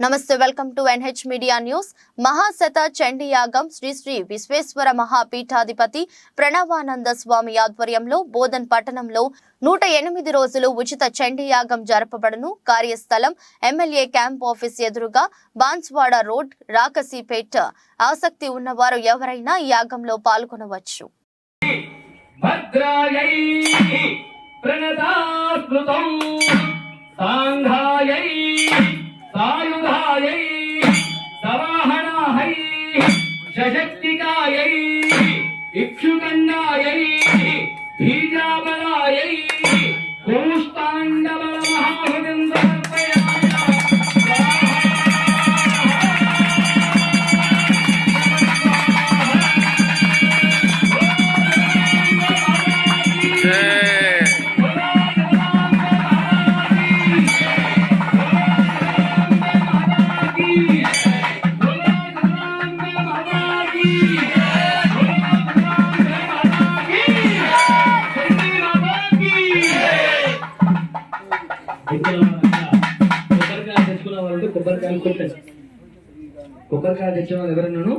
నమస్తే welcome to NH media news. మహాశత చండీ యాగం శ్రీ శ్రీ విశ్వేశ్వర మహాపీఠాధిపతి ప్రణవానంద స్వామి ఆధ్వర్యంలో బోధన్ పట్టణంలో నూట ఎనిమిది రోజులు ఉచిత చండీ యాగం జరపబడును. కార్యస్థలం ఎమ్మెల్యే క్యాంప్ ఆఫీస్ ఎదురుగా బాన్స్వాడ రోడ్ రాకసీపేట. ఆసక్తి ఉన్నవారు ఎవరైనా ఈ యాగంలో పాల్గొనవచ్చు. భద్రాయై ప్రణతాస్మృతం. సాయుధాయై సవాహనాహై సశక్తికాయై ఇక్షుకండాయై బీజాబలాయై కోష్టాండవ కొబ్బరికాయలు తెచ్చుకున్న వాళ్ళు కొబ్బరికాయలు కొట్టారు. కొబ్బరికాయలు తెచ్చిన వాళ్ళు ఎవరన్నాను